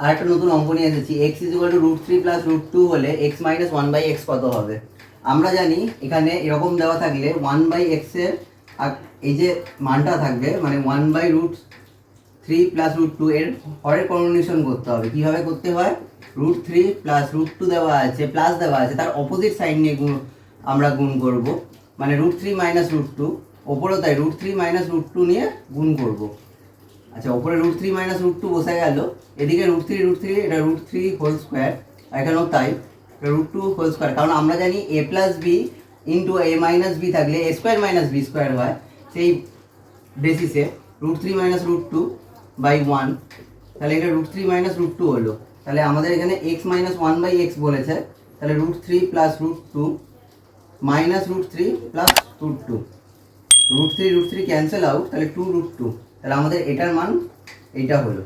আর একটা নতুন অঙ্ক নিয়ে এসেছি। X is to root three plus root two হলে x minus one by x কত হবে? আমরা জানি এখানে এরকম দেওয়া থাকলে ওয়ান বাই এক্সের এই যে মানটা থাকবে মানে one by root three plus root two এর হরের কম্বিনেশন করতে হবে। কীভাবে করতে হয়? Root three plus root two দেওয়া আছে প্লাস দেওয়া আছে, তার অপোজিট সাইড নিয়ে গুণ, আমরা গুণ করব। মানে root three minus root two ওপরও তাই root three minus root two নিয়ে গুণ করব। আচ্ছা ওপরে root three minus root two বসে গেল। এদিকে রুট থ্রি রুট থ্রি এটা রুট থ্রি হোল স্কোয়ার এখানেও তাই। রুট টু হোল স্কোয়ার কারণ আমরা জানি a plus b into a minus b থাকলে a square minus b square হয় সেই বেসিসে root three minus root two by one তাহলে এটা root three minus root two হলো। তাহলে আমাদের এখানে x minus one by x বলেছে, তাহলে root three plus root two minus root three plus root two root three root three cancel out তাহলে two root two তাহলে আমাদের এটার মান এইটা হলো।